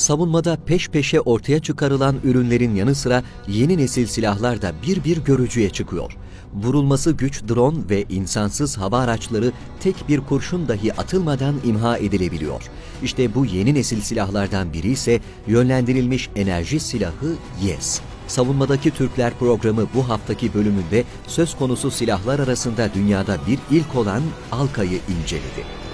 Savunmada peş peşe ortaya çıkarılan ürünlerin yanı sıra yeni nesil silahlar da bir bir görücüye çıkıyor. Vurulması güç drone ve insansız hava araçları tek bir kurşun dahi atılmadan imha edilebiliyor. İşte bu yeni nesil silahlardan biri ise yönlendirilmiş enerji silahı YES. Savunmadaki Türkler programı bu haftaki bölümünde söz konusu silahlar arasında dünyada bir ilk olan Alka'yı inceledi.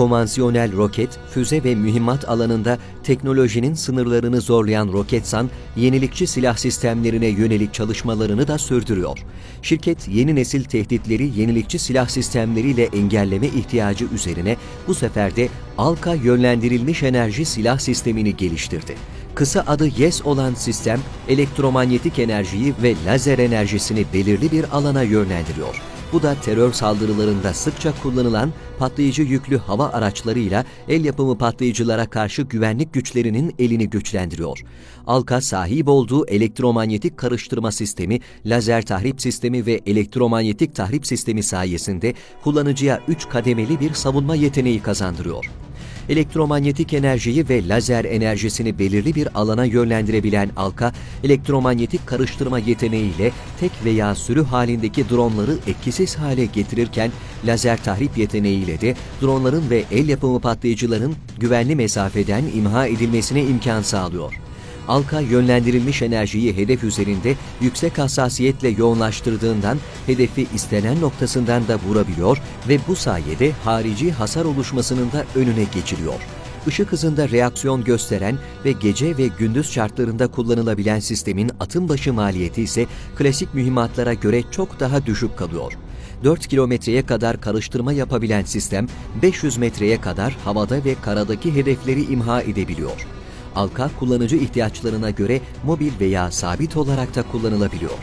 Konvansiyonel roket, füze ve mühimmat alanında teknolojinin sınırlarını zorlayan Roketsan, yenilikçi silah sistemlerine yönelik çalışmalarını da sürdürüyor. Şirket, yeni nesil tehditleri yenilikçi silah sistemleriyle engelleme ihtiyacı üzerine bu sefer de ALKA yönlendirilmiş enerji silah sistemini geliştirdi. Kısa adı YES olan sistem, elektromanyetik enerjiyi ve lazer enerjisini belirli bir alana yönlendiriyor. Bu da terör saldırılarında sıkça kullanılan patlayıcı yüklü hava araçlarıyla el yapımı patlayıcılara karşı güvenlik güçlerinin elini güçlendiriyor. Alka sahip olduğu elektromanyetik karıştırma sistemi, lazer tahrip sistemi ve elektromanyetik tahrip sistemi sayesinde kullanıcıya 3 kademeli bir savunma yeteneği kazandırıyor elektromanyetik enerjiyi ve lazer enerjisini belirli bir alana yönlendirebilen Alka, elektromanyetik karıştırma yeteneğiyle tek veya sürü halindeki dronları etkisiz hale getirirken, lazer tahrip yeteneğiyle de dronların ve el yapımı patlayıcıların güvenli mesafeden imha edilmesine imkan sağlıyor. Alka yönlendirilmiş enerjiyi hedef üzerinde yüksek hassasiyetle yoğunlaştırdığından hedefi istenen noktasından da vurabiliyor ve bu sayede harici hasar oluşmasının da önüne geçiliyor. Işık hızında reaksiyon gösteren ve gece ve gündüz şartlarında kullanılabilen sistemin atım başı maliyeti ise klasik mühimmatlara göre çok daha düşük kalıyor. 4 kilometreye kadar karıştırma yapabilen sistem 500 metreye kadar havada ve karadaki hedefleri imha edebiliyor. Alka kullanıcı ihtiyaçlarına göre mobil veya sabit olarak da kullanılabiliyor.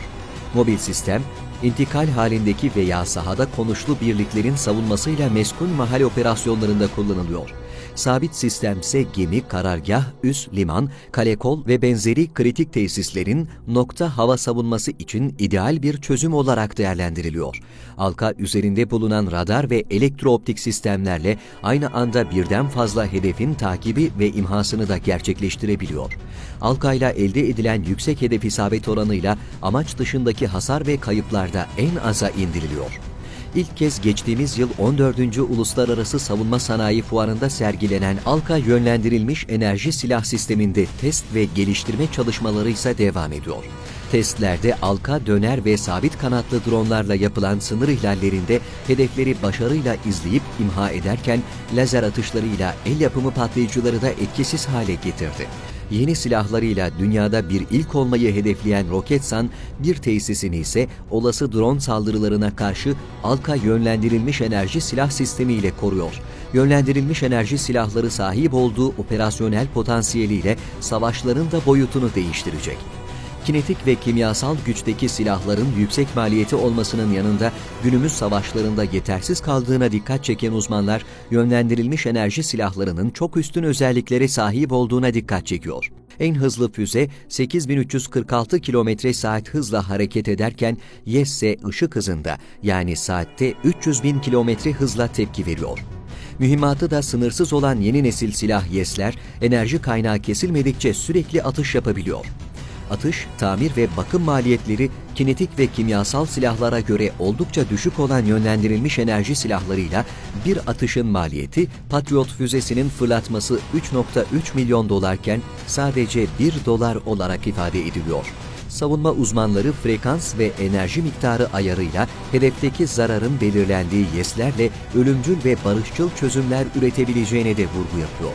Mobil sistem, intikal halindeki veya sahada konuşlu birliklerin savunmasıyla meskun mahal operasyonlarında kullanılıyor sabit sistemse gemi, karargah, üs, liman, kalekol ve benzeri kritik tesislerin nokta hava savunması için ideal bir çözüm olarak değerlendiriliyor. Alka üzerinde bulunan radar ve elektrooptik sistemlerle aynı anda birden fazla hedefin takibi ve imhasını da gerçekleştirebiliyor. Alka ile elde edilen yüksek hedef isabet oranıyla amaç dışındaki hasar ve kayıplarda en aza indiriliyor ilk kez geçtiğimiz yıl 14. Uluslararası Savunma Sanayi Fuarı'nda sergilenen ALKA yönlendirilmiş enerji silah sisteminde test ve geliştirme çalışmaları ise devam ediyor. Testlerde ALKA döner ve sabit kanatlı dronlarla yapılan sınır ihlallerinde hedefleri başarıyla izleyip imha ederken lazer atışlarıyla el yapımı patlayıcıları da etkisiz hale getirdi yeni silahlarıyla dünyada bir ilk olmayı hedefleyen Roketsan, bir tesisini ise olası drone saldırılarına karşı Alka yönlendirilmiş enerji silah sistemiyle koruyor. Yönlendirilmiş enerji silahları sahip olduğu operasyonel potansiyeliyle savaşların da boyutunu değiştirecek kinetik ve kimyasal güçteki silahların yüksek maliyeti olmasının yanında günümüz savaşlarında yetersiz kaldığına dikkat çeken uzmanlar, yönlendirilmiş enerji silahlarının çok üstün özelliklere sahip olduğuna dikkat çekiyor. En hızlı füze 8346 km saat hızla hareket ederken YES ise ışık hızında yani saatte 300 bin km hızla tepki veriyor. Mühimmatı da sınırsız olan yeni nesil silah YES'ler enerji kaynağı kesilmedikçe sürekli atış yapabiliyor atış, tamir ve bakım maliyetleri kinetik ve kimyasal silahlara göre oldukça düşük olan yönlendirilmiş enerji silahlarıyla bir atışın maliyeti Patriot füzesinin fırlatması 3.3 milyon dolarken sadece 1 dolar olarak ifade ediliyor savunma uzmanları frekans ve enerji miktarı ayarıyla hedefteki zararın belirlendiği YES'lerle ölümcül ve barışçıl çözümler üretebileceğine de vurgu yapıyor.